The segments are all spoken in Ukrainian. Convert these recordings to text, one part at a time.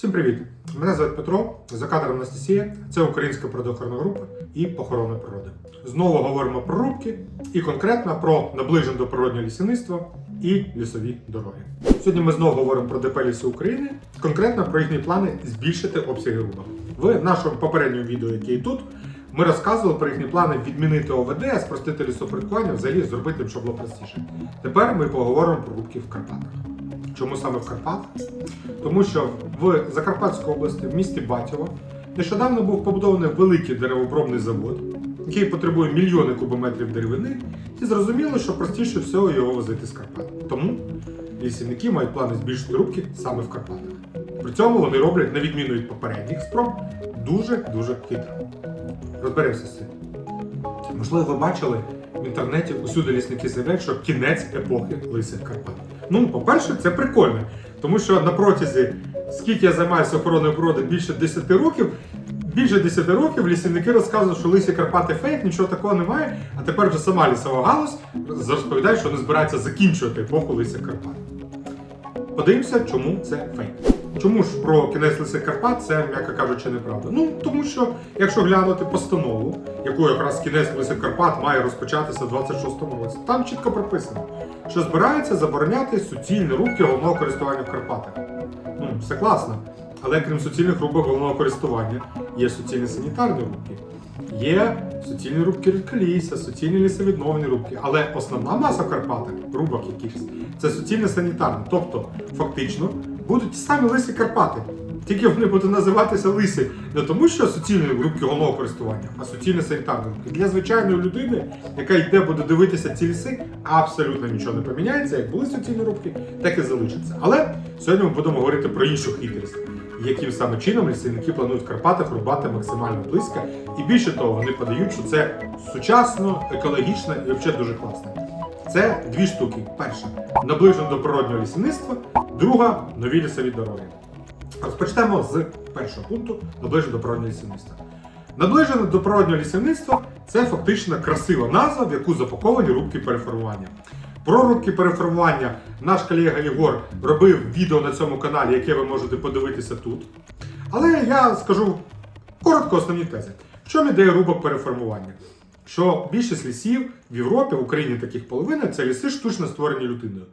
Всім привіт! Мене звати Петро, за кадром Анастасія. Це українська природоохоронна група і охорона природи. Знову говоримо про рубки і конкретно про наближення до природнього лісівництва і лісові дороги. Сьогодні ми знову говоримо про ДП Ліси України, конкретно про їхні плани збільшити обсяги рубок. В нашому попередньому відео, яке і тут, ми розказували про їхні плани відмінити ОВД, спростити лісопорядкування, взагалі зробити, щоб було простіше. Тепер ми поговоримо про рубки в Карпатах. Чому саме в Карпатах? Тому що в Закарпатській області, в місті Батьово, нещодавно був побудований великий деревообробний завод, який потребує мільйони кубометрів деревини, і зрозуміло, що простіше всього його возити з Карпат. Тому лісівники мають плани збільшити рубки саме в Карпатах. При цьому вони роблять, на відміну від попередніх спроб, дуже-дуже хитро. Розберемося з цим. Можливо, ви бачили в інтернеті усюди лісники заявляють, що кінець епохи лисих Карпат. Ну, по-перше, це прикольно, тому що на протязі, скільки я займаюся охороною природи, більше 10 років. Більше 10 років лісівники розказують, що лисі Карпати фейк, нічого такого немає. А тепер вже сама лісова галузь розповідає, що вони збираються закінчувати епоху лисих Карпат. Подивимося, чому це фейк. Чому ж про кінець лисих Карпат це, м'яко кажучи, неправда? Ну тому що, якщо глянути постанову, яку якраз кінець лисих Карпат має розпочатися в 26-му році, там чітко прописано, що збирається забороняти суцільні рубки головного користування в Карпатах. Ну, все класно. Але крім суцільних рубок головного користування, є суцільні санітарні рубки. Є суцільні рубки рідколісся, суцільні лісовідновлені рубки. Але основна маса в Карпатах, рубок якихось, це суцільне санітарне. Тобто, фактично, будуть ті самі лисі Карпати. Тільки вони будуть називатися лисі не тому, що суцільні рубки головного користування, а суцільне санітарне рубки. Для звичайної людини, яка йде буде дивитися ці ліси, абсолютно нічого не поміняється. Як були суцільні рубки, так і залишаться. Але сьогодні ми будемо говорити про іншу хитрість яким саме чином лісівники планують в Карпатах рубати максимально близько. І більше того, вони подають, що це сучасно, екологічно і взагалі дуже класно. Це дві штуки. Перша наближено до природнього лісівництва, друга нові лісові дороги. Розпочнемо з першого пункту наближено до природнього лісівництва. Наближено до природнього лісівництва це фактично красива назва, в яку запаковані рубки переформування. Про рубки переформування наш колега Єгор робив відео на цьому каналі, яке ви можете подивитися тут. Але я скажу коротко основні тези. В чому ідея рубок переформування? Що більшість лісів в Європі, в Україні таких половина, це ліси штучно створені людиною.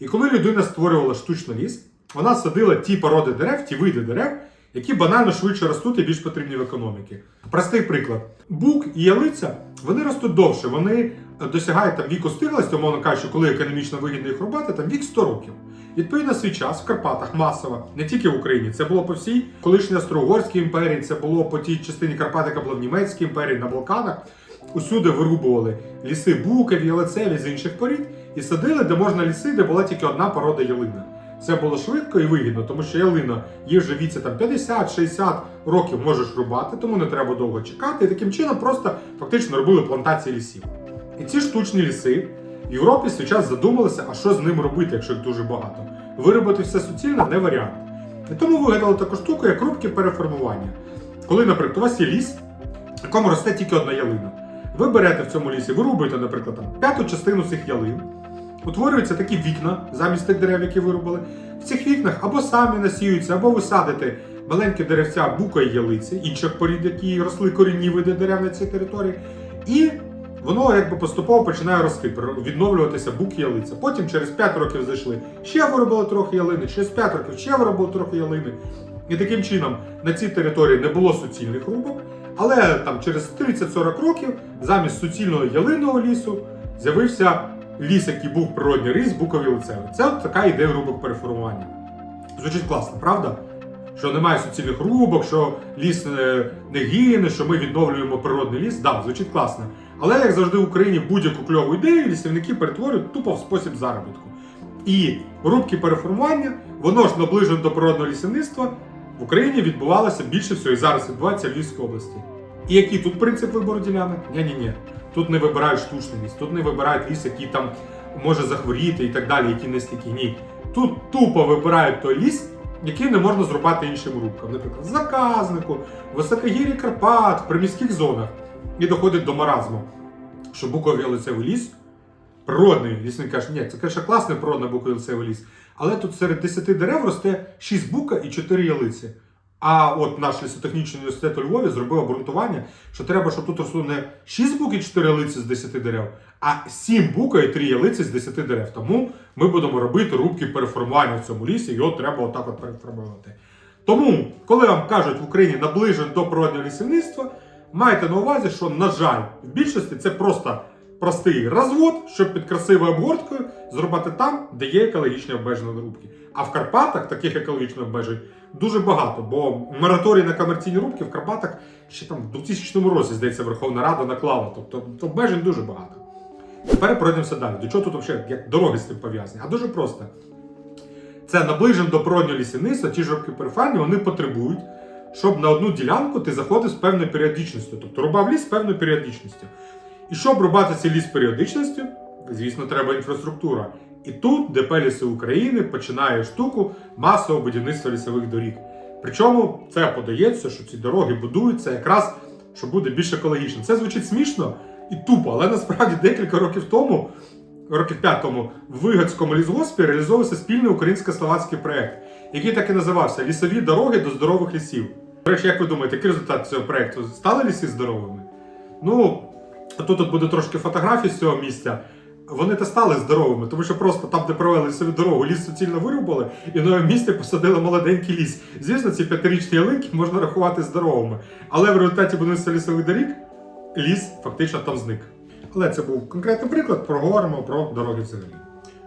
І коли людина створювала штучно ліс, вона садила ті породи дерев, ті види дерев, які банально швидше ростуть і більш потрібні в економіці. Простий приклад: бук і ялиця вони ростуть довше, вони досягають там віку стиглості, умовно кажучи, коли економічно вигідно їх рубати, там вік 100 років. Відповідно, свій час в Карпатах масово, не тільки в Україні, це було по всій колишній Австро-Угорській імперії, це було по тій частині Карпат, яка була в Німецькій імперії, на Балканах. Усюди вирубували ліси букові, ялицеві з інших порід і садили, де можна ліси, де була тільки одна порода ялина. Це було швидко і вигідно, тому що ялина є вже віці там 50-60 років можеш рубати, тому не треба довго чекати. І таким чином просто фактично робили плантації лісів. І ці штучні ліси в Європі свій час задумалися, а що з ним робити, якщо їх дуже багато. Виробити все суцільно не варіант. І тому вигадали таку штуку, як рубки переформування. Коли, наприклад, у вас є ліс, в якому росте тільки одна ялина. Ви берете в цьому лісі, вирубуєте, наприклад, там, п'яту частину цих ялин, утворюються такі вікна замість тих дерев, які вирубали. В цих вікнах або самі насіюються, або ви садите маленькі деревця бука і ялиці, інших порід, які росли корінні види дерев на цій території. І воно якби поступово починає рости, відновлюватися бук і ялиця. Потім через 5 років зайшли, ще виробили трохи ялини, через 5 років ще виробили трохи ялини. І таким чином на цій території не було суцільних рубок, але там через 30-40 років замість суцільного ялинного лісу з'явився ліс, який був природній ріс, букові лицевий. Це от така ідея рубок переформування. Звучить класно, правда? Що немає суцільних рубок, що ліс не, не гине, що ми відновлюємо природний ліс. Да, звучить класно. Але як завжди в Україні будь-яку кльову ідею лісівники перетворюють тупо в спосіб заробітку. І рубки переформування, воно ж наближено до природного лісівництва, в Україні відбувалося більше всього і зараз відбувається в Львівській області. І який тут принцип вибору ділянок? Ні-ні-ні. Тут не вибирають штучний ліс, тут не вибирають ліс, який там може захворіти і так далі, які не стільки. Ні. Тут тупо вибирають той ліс, який не можна зрубати іншим рубкам. Наприклад, заказнику, високогір'ї Карпат, в приміських зонах. І доходить до маразму, що буковий лицевий ліс, природний лісник каже, ні, це, звісно, класний природний буковий лицевий ліс, Але тут серед 10 дерев росте 6 бука і 4 ялиці. А от наш лісотехнічний університет у Львові зробив обґрунтування, що треба, щоб тут росло не 6 бук і 4 ялиці з 10 дерев, а 7 бука і 3 ялиці з 10 дерев. Тому ми будемо робити рубки переформування в цьому лісі, його треба отак от переформувати. Тому, коли вам кажуть в Україні наближено до природнього лісівництва, майте на увазі, що, на жаль, в більшості це просто простий розвод, щоб під красивою обгорткою зробити там, де є екологічні обмежені рубки. А в Карпатах таких екологічних обмежень дуже багато, бо мораторій на комерційні рубки в Карпатах ще там в 2000 році, здається, Верховна Рада наклала. Тобто обмежень дуже багато. Тепер пройдемося далі. До чого тут взагалі як дороги з цим пов'язані? А дуже просто. Це наближено до природнього лісівництва, ті ж рубки периферні, вони потребують, щоб на одну ділянку ти заходив з певною періодичністю, тобто рубав ліс з певною періодичністю. І щоб рубати цей ліс періодичністю, звісно, треба інфраструктура. І тут ДП Ліси України починає штуку масового будівництва лісових доріг. Причому це подається, що ці дороги будуються якраз, щоб буде більш екологічно. Це звучить смішно і тупо, але насправді декілька років тому, років п'ять тому, в Вигадському лісгоспі реалізовувався спільний українсько-словацький проект, який так і називався Лісові дороги до здорових лісів. До речі, як ви думаєте, який результат цього проекту? Стали ліси здоровими? Ну, тут буде трошки фотографій з цього місця. Вони та стали здоровими, тому що просто там, де провели лісову дорогу, ліс суцільно вирубали, і в новому посадили молоденький ліс. Звісно, ці п'ятирічні ялинки можна рахувати здоровими. Але в результаті будівництва лісових доріг ліс фактично там зник. Але це був конкретний приклад, проговоримо про дороги взагалі.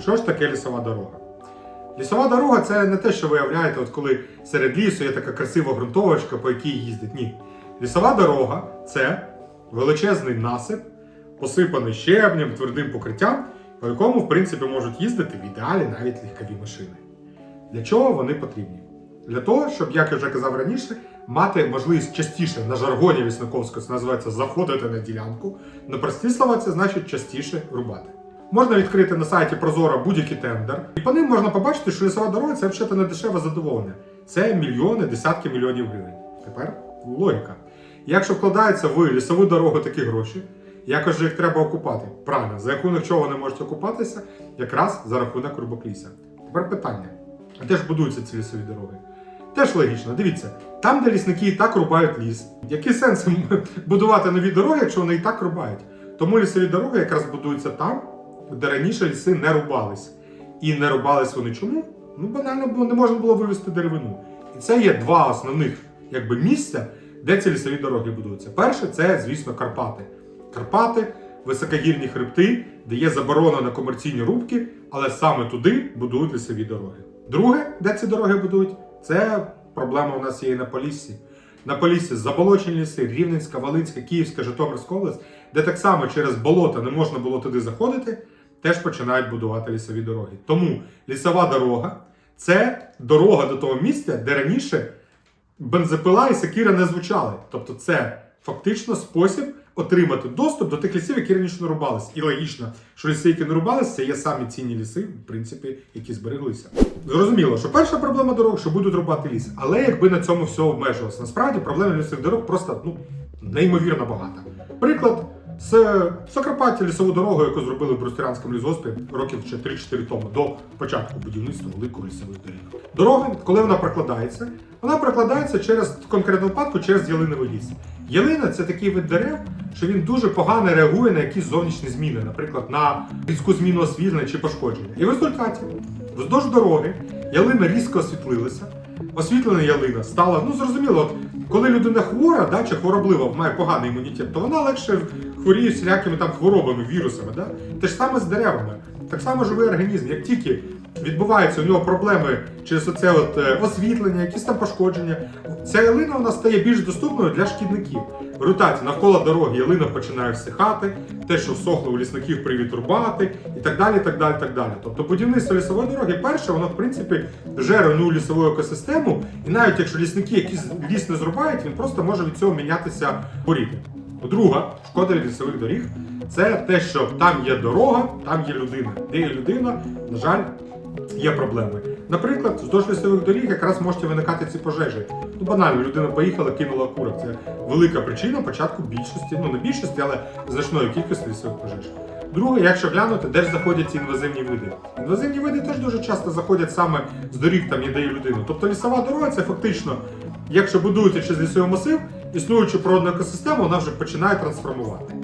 Що ж таке лісова дорога? Лісова дорога це не те, що ви уявляєте, от коли серед лісу є така красива ґрунтовочка, по якій їздить. Ні. Лісова дорога це величезний насип, посипаний щебнем, твердим покриттям, по якому, в принципі, можуть їздити в ідеалі навіть легкові машини. Для чого вони потрібні? Для того, щоб, як я вже казав раніше, мати можливість частіше на жаргоні лісниковського це називається заходити на ділянку. На прості слова, це значить частіше рубати. Можна відкрити на сайті Прозора будь-який тендер, і по ним можна побачити, що лісова дорога це взагалі не дешеве задоволення. Це мільйони, десятки мільйонів гривень. Тепер логіка. Якщо вкладаються в лісову дорогу такі гроші, якось же їх треба окупати. Правильно, за рахунок чого вони можуть окупатися? Якраз за рахунок рубокліса. Тепер питання: а де ж будуються ці лісові дороги? Теж логічно, дивіться, там, де лісники і так рубають ліс, який сенс будувати нові дороги, якщо вони і так рубають? Тому лісові дороги якраз будуються там, де раніше ліси не рубались. І не рубались вони чому? Ну, банально, бо не можна було вивезти деревину. І це є два основних якби, місця, де ці лісові дороги будуються. Перше, це, звісно, Карпати. Карпати, високогірні хребти, де є заборона на комерційні рубки, але саме туди будують лісові дороги. Друге, де ці дороги будують, це проблема у нас є і на Поліссі. На Поліссі заболочені ліси, Рівненська, Волинська, Київська, Житомирська область, де так само через болото не можна було туди заходити, теж починають будувати лісові дороги. Тому лісова дорога це дорога до того місця, де раніше бензопила і сакіра не звучали. Тобто це фактично спосіб отримати доступ до тих лісів, які раніше не рубались. І логічно, що ліси, які не рубалися, це є самі цінні ліси, в принципі, які збереглися. Зрозуміло, що перша проблема дорог, що будуть рубати ліс. Але якби на цьому все обмежилося, насправді проблема лісових дорог просто ну, неймовірно багата. Приклад. З Закарпаття лісову дорогу, яку зробили в Брустирянському лісгоспі років ще 3-4 тому, до початку будівництва великої лісових доріг. Дорога, коли вона прокладається, вона прокладається через в конкретному випадку через ялиновий ліс. Ялина це такий вид дерев, що він дуже погано реагує на якісь зовнішні зміни, наприклад, на різку зміну освітлення чи пошкодження. І в результаті вздовж дороги ялина різко освітлилася. Освітлена ялина стала, ну зрозуміло, от коли людина хвора, да, чи хвороблива, має поганий імунітет, то вона легше хворіє всілякими там хворобами, вірусами. Да? Те ж саме з деревами. Так само живий організм, як тільки відбуваються у нього проблеми через оце от е, освітлення, якісь там пошкодження, ця ялина вона стає більш доступною для шкідників. Результаті навколо дороги ялина починає всихати, те, що всохло у лісників привід рубати, і так далі. так далі, так далі. Тобто будівництво лісової дороги, перше, воно в принципі вже руйнує лісову екосистему, і навіть якщо лісники якийсь ліс не зрубають, він просто може від цього мінятися поріти. Друга шкода від лісових доріг це те, що там є дорога, там є людина. Де є людина, на жаль, є проблеми. Наприклад, вздовж лісових доріг якраз можуть виникати ці пожежі. Ну банально, людина поїхала, кинула курок. Це велика причина початку більшості, ну не більшості, але значної кількості лісових пожеж. Друге, якщо глянути, де ж заходять ці інвазивні види. Інвазивні види теж дуже часто заходять саме з доріг, там, де є людина. Тобто лісова дорога це фактично, якщо будується через лісовий масив, існуючу природну екосистему, вона вже починає трансформувати.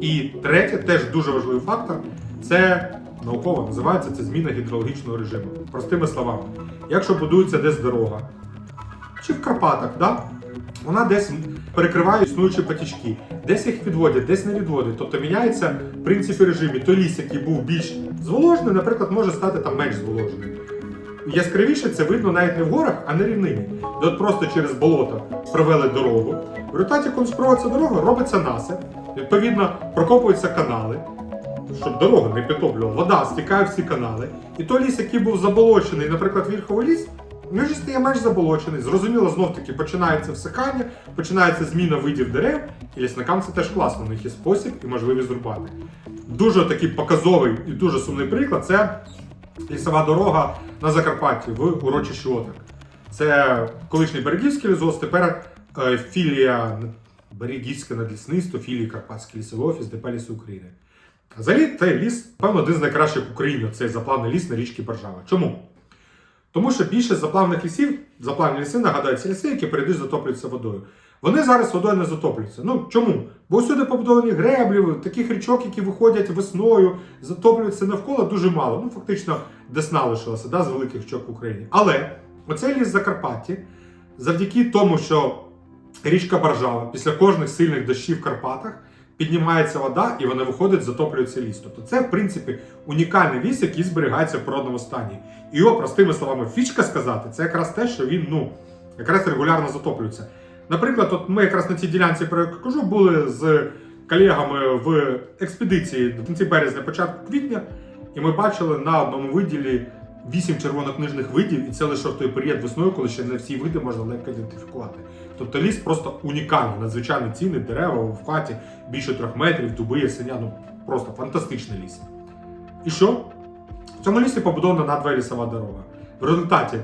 І третє, теж дуже важливий фактор, це науково називається це зміна гідрологічного режиму. Простими словами, якщо будується десь дорога, чи в Карпатах, да? вона десь перекриває існуючі потічки, десь їх відводять, десь не відводять. Тобто міняється в принципі режим. І той ліс, який був більш зволожений, наприклад, може стати там менш зволоженим. Яскравіше це видно навіть не в горах, а на рівнині. Де от просто через болото провели дорогу. В результаті, коли спроводиться дорога, робиться насип, відповідно, прокопуються канали, щоб дорога не підтоплювала. Вода стікає в ці канали. І той ліс, який був заболочений, наприклад, вільховий ліс, він вже стає менш заболочений. Зрозуміло, знов таки починається всикання, починається зміна видів дерев, і лісникам це теж класно. У них є спосіб і можливість зрубати. Дуже такий показовий і дуже сумний приклад це лісова дорога на Закарпатті в урочищі Отак. Це колишній Берегівський лісгосп, тепер е, філія Берегівське надлісництво, філії Карпатський лісовий офіс ДП Ліси України. Взагалі, цей ліс, певно, один з найкращих в Україні. Цей заплавний ліс на річці Боржава. Чому? Тому що більшість заплавних лісів, заплавні ліси, нагадаю, це ліси, які перейдуть затоплюються водою. Вони зараз водою не затоплюються. Ну чому? Бо всюди побудовані греблі, таких річок, які виходять весною, затоплюються навколо дуже мало. Ну, фактично, десна лишилася да, з великих річок в Україні. Але оцей ліс Закарпатті, завдяки тому, що річка Баржава після кожних сильних дощів в Карпатах піднімається вода і вона виходить, затоплюється ліс. Тобто це, в принципі, унікальний ліс, який зберігається в природному стані. І його, простими словами, фішка сказати, це якраз те, що він ну, якраз регулярно затоплюється. Наприклад, от ми якраз на цій ділянці, про яку кажу, були з колегами в експедиції в кінці березня, початку квітня, і ми бачили на одному виділі вісім червонокнижних видів, і це лише той період весною, коли ще не всі види можна легко ідентифікувати. Тобто ліс просто унікальний, надзвичайно цінний, дерева в хаті більше трьох метрів, дуби, ясеня, ну просто фантастичний ліс. І що? В цьому лісі побудована надва лісова дорога. В результаті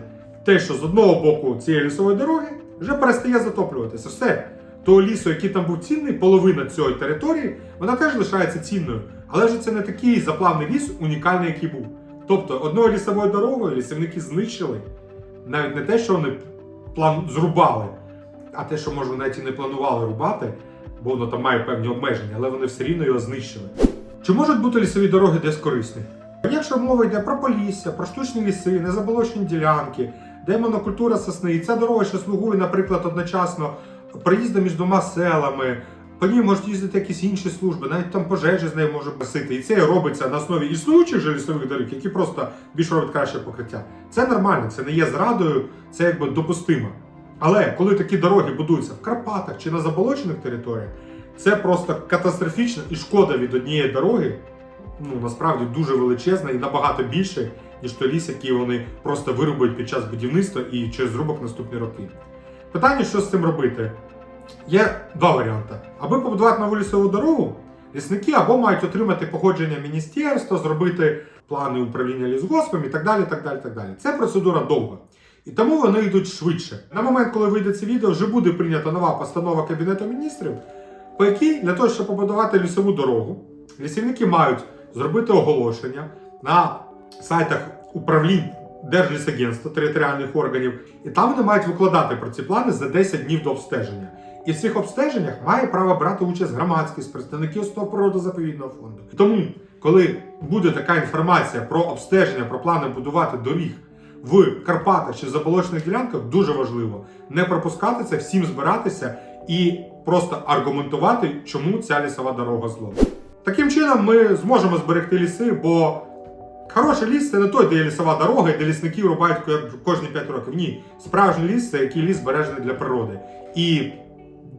те, що з одного боку цієї лісової дороги вже перестає затоплюватися. Все. Того лісу, який там був цінний, половина цієї території, вона теж лишається цінною. Але ж це не такий заплавний ліс, унікальний, який був. Тобто, одною лісовою дорогою лісівники знищили навіть не те, що вони план зрубали, а те, що може навіть і не планували рубати, бо воно там має певні обмеження, але вони все рівно його знищили. Чи можуть бути лісові дороги десь корисні? Якщо мова йде про полісся, про штучні ліси, незаболочені ділянки, де монокультура сосни, і ця дорога ще слугує, наприклад, одночасно проїздом між двома селами, по ній можуть їздити якісь інші служби, навіть там пожежі з нею може басити. І це робиться на основі існуючих же лісових доріг, які просто більш роблять краще покриття. Це нормально, це не є зрадою, це якби допустимо. Але коли такі дороги будуються в Карпатах чи на заболочених територіях, це просто катастрофічно і шкода від однієї дороги ну насправді дуже величезна і набагато більше, ніж той ліс, який вони просто вирубують під час будівництва і через зрубок наступні роки. Питання, що з цим робити? Є два варіанти. Аби побудувати нову лісову дорогу, лісники або мають отримати погодження міністерства, зробити плани управління лісгоспом і так далі. так далі, так далі. Це процедура довга. І тому вони йдуть швидше. На момент, коли вийде це відео, вже буде прийнята нова постанова Кабінету міністрів, по якій для того, щоб побудувати лісову дорогу, лісівники мають зробити оголошення на сайтах управлінь Держлісагентства територіальних органів, і там вони мають викладати про ці плани за 10 днів до обстеження. І в цих обстеженнях має право брати участь громадськість, представники Остого природозаповідного фонду. Тому, коли буде така інформація про обстеження, про плани будувати доріг в Карпатах чи заболочених ділянках, дуже важливо не пропускати це, всім збиратися і просто аргументувати, чому ця лісова дорога зло. Таким чином ми зможемо зберегти ліси, бо хороший ліс це не той, де є лісова дорога, і де лісники рубають кожні 5 років. Ні, справжній ліс це який ліс збережений для природи. І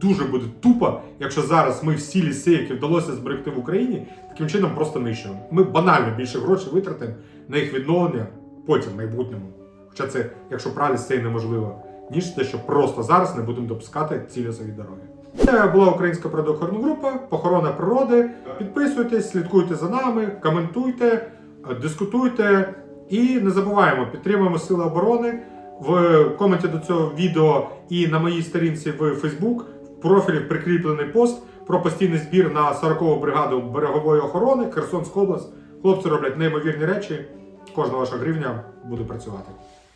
дуже буде тупо, якщо зараз ми всі ліси, які вдалося зберегти в Україні, таким чином просто нищимо. Ми банально більше грошей витратимо на їх відновлення потім в майбутньому. Хоча це, якщо правильно, це і неможливо, ніж те, що просто зараз не будемо допускати ці лісові дороги. Це була українська природоохоронна група, похорона природи. Підписуйтесь, слідкуйте за нами, коментуйте, е, дискутуйте і не забуваємо, підтримуємо Сили оборони. В коменті до цього відео і на моїй сторінці в Facebook профілі прикріплений пост про постійний збір на 40-го бригаду берегової охорони Херсонська область. Хлопці роблять неймовірні речі. Кожна ваша гривня буде працювати.